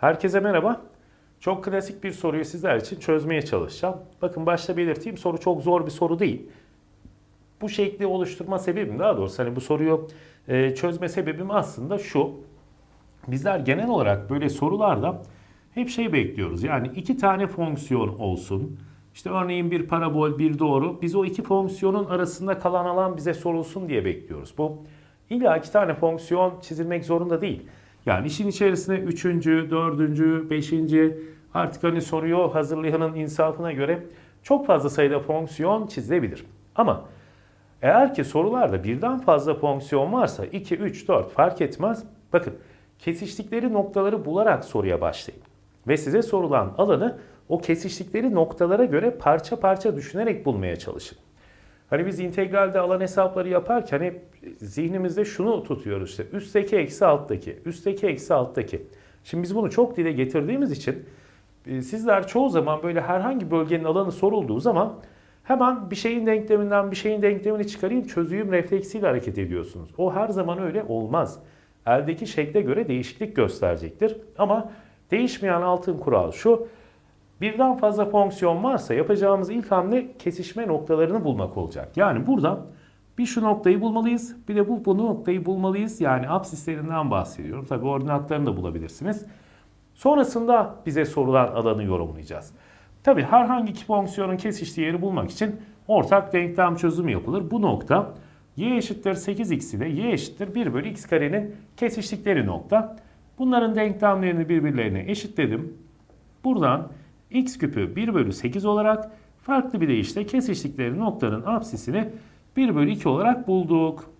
Herkese merhaba. Çok klasik bir soruyu sizler için çözmeye çalışacağım. Bakın başta belirteyim soru çok zor bir soru değil. Bu şekli oluşturma sebebim daha doğrusu hani bu soruyu e, çözme sebebim aslında şu. Bizler genel olarak böyle sorularda hep şey bekliyoruz. Yani iki tane fonksiyon olsun. İşte örneğin bir parabol, bir doğru. Biz o iki fonksiyonun arasında kalan alan bize sorulsun diye bekliyoruz. Bu illa iki tane fonksiyon çizilmek zorunda değil. Yani işin içerisine üçüncü, dördüncü, beşinci artık hani soruyu hazırlayanın insafına göre çok fazla sayıda fonksiyon çizilebilir. Ama eğer ki sorularda birden fazla fonksiyon varsa 2, 3, 4 fark etmez. Bakın kesiştikleri noktaları bularak soruya başlayın. Ve size sorulan alanı o kesiştikleri noktalara göre parça parça düşünerek bulmaya çalışın. Hani biz integralde alan hesapları yaparken hep zihnimizde şunu tutuyoruz işte üstteki eksi alttaki, üstteki eksi alttaki. Şimdi biz bunu çok dile getirdiğimiz için e, sizler çoğu zaman böyle herhangi bölgenin alanı sorulduğu zaman hemen bir şeyin denkleminden bir şeyin denklemini çıkarayım çözüyüm refleksiyle hareket ediyorsunuz. O her zaman öyle olmaz. Eldeki şekle göre değişiklik gösterecektir. Ama değişmeyen altın kural şu. Birden fazla fonksiyon varsa yapacağımız ilk hamle kesişme noktalarını bulmak olacak. Yani burada bir şu noktayı bulmalıyız, bir de bu, bu noktayı bulmalıyız. Yani absislerinden bahsediyorum. Tabi ordinatlarını da bulabilirsiniz. Sonrasında bize sorulan alanı yorumlayacağız. Tabi herhangi iki fonksiyonun kesiştiği yeri bulmak için ortak denklem çözümü yapılır. Bu nokta y eşittir 8x ile y eşittir 1 bölü x karenin kesiştikleri nokta. Bunların denklemlerini birbirlerine eşitledim. Buradan x küpü 1 bölü 8 olarak farklı bir deyişle kesiştikleri noktanın apsisini 1 bölü 2 olarak bulduk.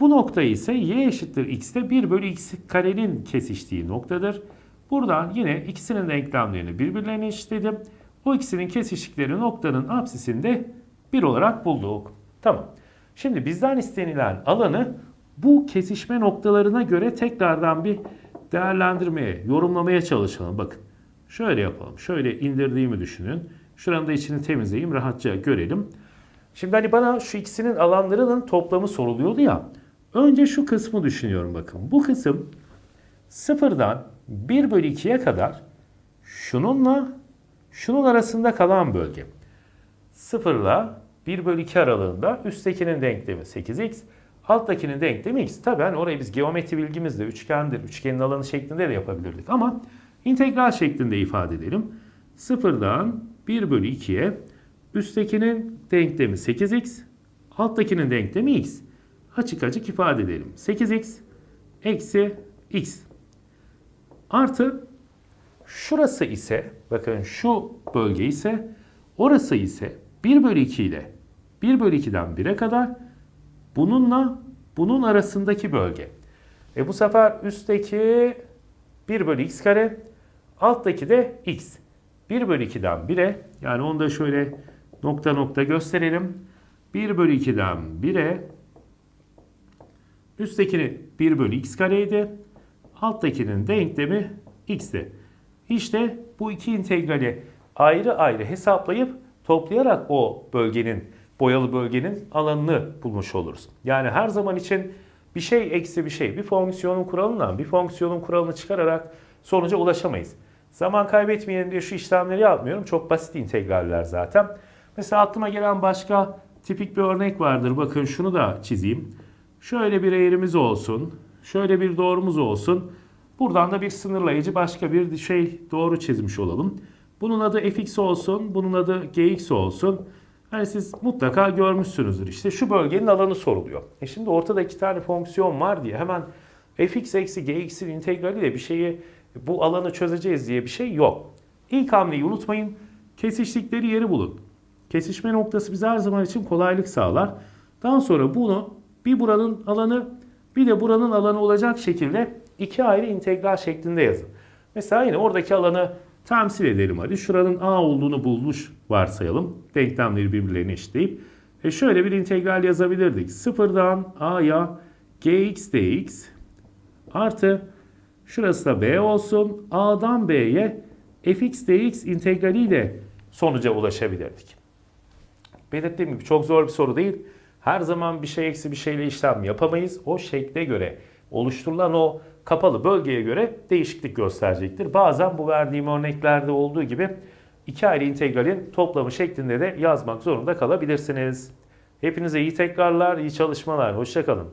Bu nokta ise y eşittir x'te 1 bölü x karenin kesiştiği noktadır. Buradan yine ikisinin denklemlerini birbirlerine eşitledim. O ikisinin kesiştikleri noktanın apsisini de 1 olarak bulduk. Tamam. Şimdi bizden istenilen alanı bu kesişme noktalarına göre tekrardan bir değerlendirmeye, yorumlamaya çalışalım. Bakın şöyle yapalım. Şöyle indirdiğimi düşünün. Şuranın da içini temizleyeyim rahatça görelim. Şimdi hani bana şu ikisinin alanlarının toplamı soruluyordu ya. Önce şu kısmı düşünüyorum bakın. Bu kısım sıfırdan 1 bölü 2'ye kadar şununla şunun arasında kalan bölge. Sıfırla 1 bölü 2 aralığında üsttekinin denklemi 8x, alttakinin denklemi x. Tabii hani orayı biz geometri bilgimizle üçgendir, üçgenin alanı şeklinde de yapabilirdik ama integral şeklinde ifade edelim. Sıfırdan 1 bölü 2'ye üsttekinin denklemi 8x, alttakinin denklemi x. Açık açık ifade edelim. 8x eksi x artı şurası ise bakın şu bölge ise orası ise 1 bölü 2 ile 1 bölü 2'den 1'e kadar bununla bunun arasındaki bölge. E bu sefer üstteki 1 bölü x kare alttaki de x. 1 bölü 2'den 1'e yani onu da şöyle nokta nokta gösterelim. 1 bölü 2'den 1'e üsttekini 1 bölü x kareydi. Alttakinin denklemi x'ti. İşte bu iki integrali ayrı ayrı hesaplayıp toplayarak o bölgenin, boyalı bölgenin alanını bulmuş oluruz. Yani her zaman için bir şey eksi bir şey, bir fonksiyonun kuralından bir fonksiyonun kuralını çıkararak sonuca ulaşamayız. Zaman kaybetmeyelim diye şu işlemleri yapmıyorum. Çok basit integraller zaten. Mesela aklıma gelen başka tipik bir örnek vardır. Bakın şunu da çizeyim. Şöyle bir eğrimiz olsun. Şöyle bir doğrumuz olsun. Buradan da bir sınırlayıcı başka bir şey doğru çizmiş olalım. Bunun adı fx olsun, bunun adı gx olsun. Yani siz mutlaka görmüşsünüzdür. İşte şu bölgenin alanı soruluyor. E şimdi ortada iki tane fonksiyon var diye hemen fx eksi gx'in integraliyle bir şeyi bu alanı çözeceğiz diye bir şey yok. İlk hamleyi unutmayın. Kesiştikleri yeri bulun. Kesişme noktası bize her zaman için kolaylık sağlar. Daha sonra bunu bir buranın alanı bir de buranın alanı olacak şekilde iki ayrı integral şeklinde yazın. Mesela yine oradaki alanı temsil edelim hadi. Şuranın a olduğunu bulmuş varsayalım. Denklemleri birbirlerine eşitleyip. E şöyle bir integral yazabilirdik. Sıfırdan a'ya gx dx artı şurası da b olsun. a'dan b'ye fx dx integraliyle sonuca ulaşabilirdik. Belirttiğim gibi çok zor bir soru değil. Her zaman bir şey eksi bir şeyle işlem yapamayız. O şekle göre oluşturulan o kapalı bölgeye göre değişiklik gösterecektir. Bazen bu verdiğim örneklerde olduğu gibi iki ayrı integralin toplamı şeklinde de yazmak zorunda kalabilirsiniz. Hepinize iyi tekrarlar, iyi çalışmalar. Hoşçakalın.